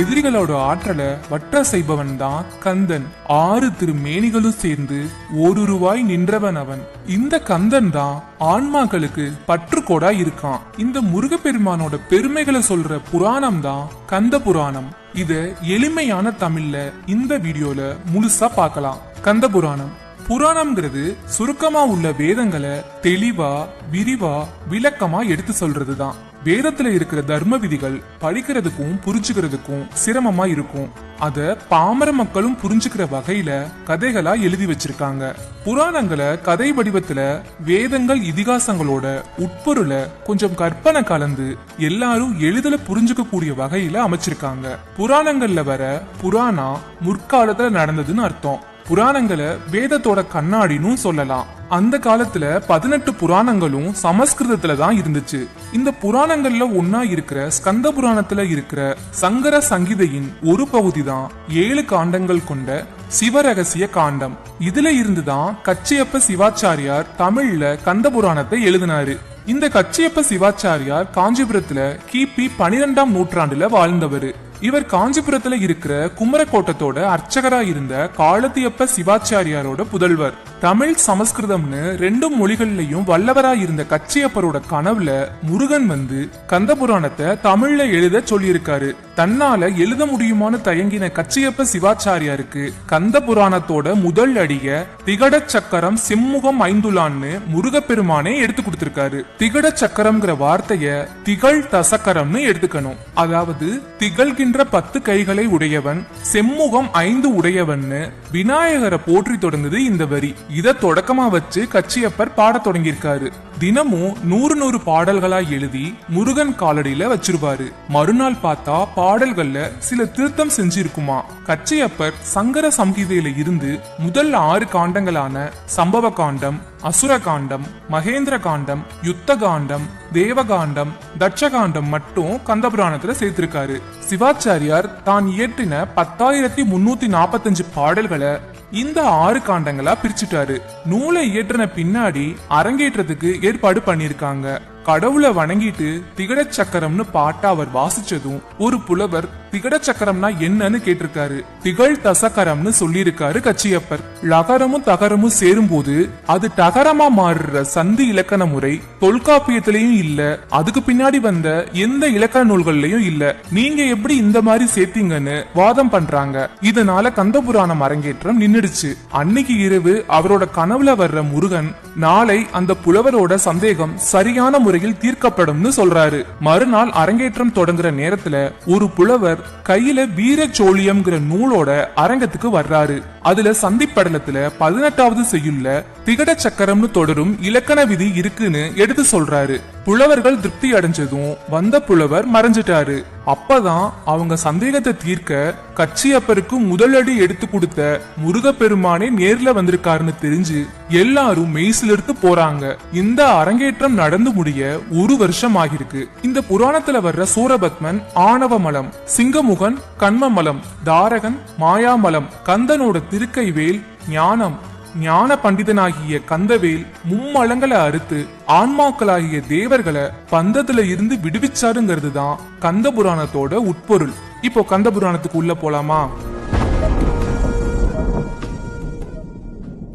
எதிரிகளோட ஆற்றலை வற்ற செய்பவன் தான் கந்தன். ஆறு திருமேனிகளும் சேர்ந்து ஓருருவாய் நின்றவன் அவன். இந்த கந்தன் தான் ஆன்மாக்களுக்கு பற்றுக்கோடா இருக்கான். இந்த முருகப்பெருமானோட பெருமைகளை சொல்ற புராணம் தான் கந்த புராணம். இத எளிமையான தமிழ்ல இந்த வீடியோல முழுசா பார்க்கலாம். கந்த புராணம். புராணம்ங்கிறது சுருக்கமா உள்ள வேதங்களை தெளிவா விரிவா விளக்கமா எடுத்து சொல்றதுதான். வேதத்துல இருக்கிற தர்ம விதிகள் படிக்கிறதுக்கும் புரிஞ்சுக்கிறதுக்கும் சிரமமா இருக்கும். அத பாமர மக்களும் புரிஞ்சுக்கிற வகையில கதைகளா எழுதி வச்சிருக்காங்க. புராணங்களை கதை வடிவத்துல வேதங்கள் இதிகாசங்களோட உட்பொருளை கொஞ்சம் கற்பனை கலந்து எல்லாரும் எளிதில் புரிஞ்சுக்க கூடிய வகையில அமைச்சிருக்காங்க. புராணங்கள்ல வர புராணா முற்காலத்துல நடந்ததுன்னு அர்த்தம். புராணங்களை வேதத்தோட கண்ணாடின்னு சொல்லலாம். அந்த காலத்துல பதினெட்டு புராணங்களும் சமஸ்கிருதத்துல தான் இருந்துச்சு. இந்த புராணங்கள்ல ஒன்னா இருக்கிற ஸ்கந்த புராணத்துல இருக்கிற சங்கர சங்கீதையின் ஒரு பகுதி தான் ஏழு காண்டங்கள் கொண்ட சிவரகசிய காண்டம். இதுல இருந்துதான் கச்சியப்ப சிவாச்சாரியார் தமிழ்ல கந்த புராணத்தை எழுதினாரு. இந்த கச்சியப்ப சிவாச்சாரியார் காஞ்சிபுரத்துல கிபி பனிரெண்டாம் நூற்றாண்டுல வாழ்ந்தவர். இவர் காஞ்சிபுரத்துல இருக்கிற குமரக்கோட்டத்தோட அர்ச்சகரா இருந்த காலத்தியப்ப சிவாச்சாரியாரோட புதல்வர். தமிழ் சமஸ்கிருதம்னு ரெண்டு மொழிகள்லயும் வல்லவரா இருந்த கச்சியப்பரோட கனவுல முருகன் வந்து கந்த புராணத்தை தமிழ்ல எழுத சொல்லியிருக்காரு. தன்னால எழுத முடியுமான்னு தயங்கின கச்சியப்ப சிவாச்சாரியாருக்கு கந்த புராணத்தோட முதல் அடிய திகட சக்கரம் சிம்முகம் ஐந்துலான்னு முருகப்பெருமானே எடுத்து கொடுத்திருக்காரு. திகட சக்கரம்ங்கிற வார்த்தைய திகழ் தசக்கரம்னு எடுத்துக்கணும். அதாவது திகழ்கின்ற பத்து கைகளை உடையவன் செம்முகம் ஐந்து உடையவன்னு விநாயகரை போற்றி தொடங்குது இந்த வரி. இத தொடக்கமா வச்சு கச்சியப்பர் பாடத் தொடங்கியிருக்காரு. தினமும் நூறு நூறு பாடல்களா எழுதி முருகன் காலடியில வச்சிருவாரு. மறுநாள் பார்த்தா பாடல்கள்ல சில திருத்தம் செஞ்சிருக்குமா. கச்சியப்பர் சங்கர சம்ஹிதையில இருந்து முதல் ஆறு காண்டங்களான சம்பவ காண்டம் அசுர காண்டம் மகேந்திர காண்டம் யுத்த காண்டம் தேவகாண்டம் தட்சகாண்டம் மட்டும் கந்தபுராணத்துல சேர்த்திருக்காரு. சிவாச்சாரியார் தான் இயற்றின பத்தாயிரத்தி முன்னூத்தி நாற்பத்தஞ்சு பாடல்களை இந்த ஆறு காண்டங்களா பிரிச்சுட்டாரு. நூலை இயற்றின பின்னாடி அரங்கேற்றத்துக்கு ஏற்பாடு பண்ணிருக்காங்க கடவுளை வணங்கிட்டு திகட சக்கரம்னு பாட்டா அவர் வாசிச்சதும் ஒரு புலவர் திகட சக்கரம்னா என்னன்னு கேட்டிருக்காரு. திகழ் தசகரம்னு சொல்லியிருக்காரு கச்சியப்பர். லகரமும் தகரமும் சேரும்போது அது தகரமா மாறுற சந்தி இலக்கண முறை தொல்காப்பியத்திலையும் இல்ல அதுக்கு பின்னாடி வந்த எந்த இலக்கண நூல்கள்லயும் இல்ல. நீங்க எப்படி இந்த மாதிரி சேர்த்தீங்கன்னு வாதம் பண்றாங்க. இதனால கந்தபுராணம் அரங்கேற்றம் நின்னுடுச்சு. அன்னைக்கு இரவு அவரோட கனவுல வர்ற முருகன் நாளை அந்த புலவரோட சந்தேகம் சரியான முறையில் தீர்க்கப்படும்னு சொல்றாரு. மறுநாள் அரங்கேற்றம் தொடங்குற நேரத்துல ஒரு புலவர் கையில வீர சோழியம்ங்கிற நூலோட அரங்கத்துக்கு வர்றாரு. அதுல சந்திப்படலத்துல பதினெட்டாவது செய்யுள்ள திகட சக்கரம்னு தொடரும் இலக்கண விதி இருக்குன்னு எடுத்து சொல்றாரு. புலவர்கள் திருப்தி அடைஞ்சதும் வந்த புலவர் மறைஞ்சிட்டாரு. அப்பதான் அவங்க சந்தேகத்தை தீர்க்க கச்சியப்பருக்கு முதலடி எடுத்து கொடுத்த முருகப்பெருமானே நேர்ல வந்திருக்காருன்னு தெரிஞ்சு எல்லாரும் மெய்சிலிருந்து போறாங்க. இந்த அரங்கேற்றம் நடந்து முடிய ஒரு வருஷம் ஆகிருக்கு. இந்த புராணத்துல வர்ற சூரபத்மன் ஆணவமலம் சிங்கமுகன் கண்மமலம் தாரகன் மாயாமலம் கந்தனோட திருக்கைவேல் ஞானம் ஞான பண்டிதனாகிய கந்தவேல் மும்மலங்களை அறுத்து ஆன்மாக்களாகிய தேவர்களை பந்தத்துல இருந்து விடுவிச்சாருங்கிறது தான் கந்த புராணத்தோட உட்பொருள். இப்போ கந்த புராணத்துக்கு உள்ள போலாமா?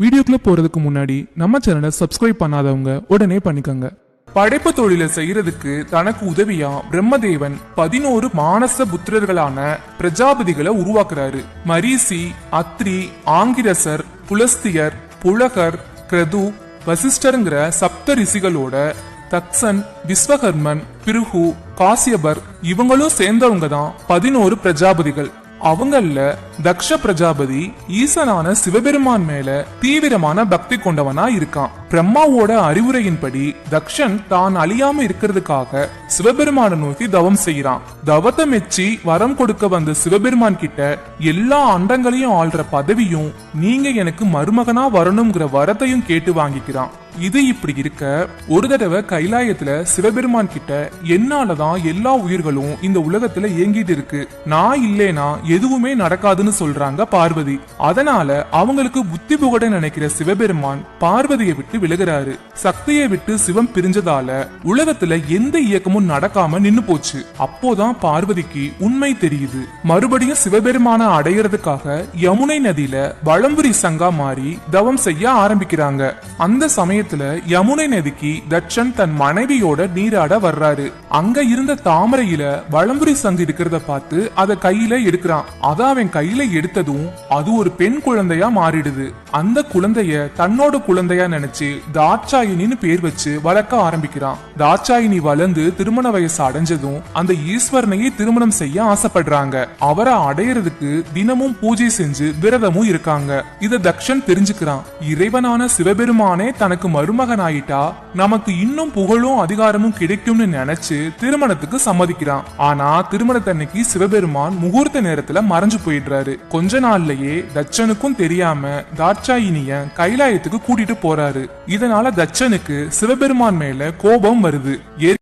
வீடியோக்குள்ள போறதுக்கு முன்னாடி நம்ம சேனலை சப்ஸ்கிரைப் பண்ணாதவங்க உடனே பண்ணிக்கோங்க. படைப்பு தொழிலை செய்யறதுக்கு தனக்கு உதவியா பிரம்மதேவன் பதினோரு மானச புத்திரர்களான பிரஜாபதிகளை உருவாக்குறாரு. மரீசி அத்ரி ஆங்கிரசர் புலஸ்தியர் புலகர் கிரது வசிஷ்டருங்கிற சப்த ரிஷிகளோட தக்சன் விஸ்வகர்மன் பிருகு காசியபர் இவங்களும் சேர்ந்தவங்க தான் பதினோரு பிரஜாபதிகள். அவங்கள தக்ஷ பிரஜாபதி ஈசனான சிவபெருமான் மேல தீவிரமான பக்தி கொண்டவனா இருக்கான். பிரம்மாவோட அறிவுரையின்படி தக்ஷன் தான் அழியாம இருக்கிறதுக்காக சிவபெருமான நோக்கி தவம் செய்யறான் தவத்தை மெச்சி வரம் கொடுக்க வந்த சிவபெருமான் கிட்ட எல்லா அண்டங்களையும் ஆள்ற பதவியும் நீங்க எனக்கு மருமகனா வரணுங்கிற வரத்தையும் கேட்டு வாங்கிக்கிறான். இது இப்படி இருக்க ஒரு தடவை கைலாயத்துல சிவபெருமான் கிட்ட என்னாலதான் எல்லா உயிர்களும் இந்த உலகத்துல இயங்கிட்டு இருக்கு? நான் இல்லேனா எதுவுமே நடக்காதுன்னு சொல்றாங்க பார்வதி. அதனால அவங்களுக்கு புத்தி புகட நினைக்கிற சிவபெருமான் பார்வதியை விட்டு விலகுறாரு. சக்தியை விட்டு சிவம் பிரிஞ்சதால உலகத்துல எந்த இயக்கமும் நடக்காம நின்னு போச்சு. அப்போதான் பார்வதிக்கு உண்மை தெரியுது. மறுபடியும் சிவபெருமான அடையறதுக்காக யமுனை நதியில வளம்புரி சங்கா மாறி தவம் செய்ய ஆரம்பிக்கிறாங்க. அந்த சமயத்துல யமுனை நதிக்கு தட்சன் தன் மனைவியோட நீராட வர்றாரு. அங்க இருந்த தாமரையில வளம்புரி சங்கு இருக்கிறத பார்த்து அத கையில எடுக்கிறான். அத அவன் கையில எடுத்ததும் அது ஒரு பெண் குழந்தையா மாறிடுது. அந்த குழந்தைய தன்னோட குழந்தையா நினைச்சு தாட்சாயினின்னு பேர் வச்சு வளர்க்க ஆரம்பிக்கிறான். தாட்சாயினி வளர்ந்து திருமண வயசு அடைஞ்சதும் அந்த ஈஸ்வரனையே திருமணம் செய்ய ஆசைப்படுறாங்க. அவரை அடையறதுக்கு தினமும் பூஜை செஞ்சு விரதமும் இருக்காங்க. இத தக்ஷன் தெரிஞ்சுக்கிறான். இறைவனான சிவபெருமானே தனக்கு மருமகன் ஆயிட்டா நமக்கு இன்னும் புகழும் அதிகாரமும் கிடைக்கும்னு நினைச்சு திருமணத்துக்கு சம்மதிக்கிறான். ஆனா திருமணத்தன்னைக்கு சிவபெருமான் முகூர்த்த நேரத்துல மறைஞ்சு போயிடுறாரு. கொஞ்ச நாள்லயே தட்சனுக்கும் தெரியாம தாட்சாயினிய கைலாயத்துக்கு கூட்டிட்டு போறாரு. இதனால தட்சனுக்கு சிவபெருமான் மேல கோபம் வருது.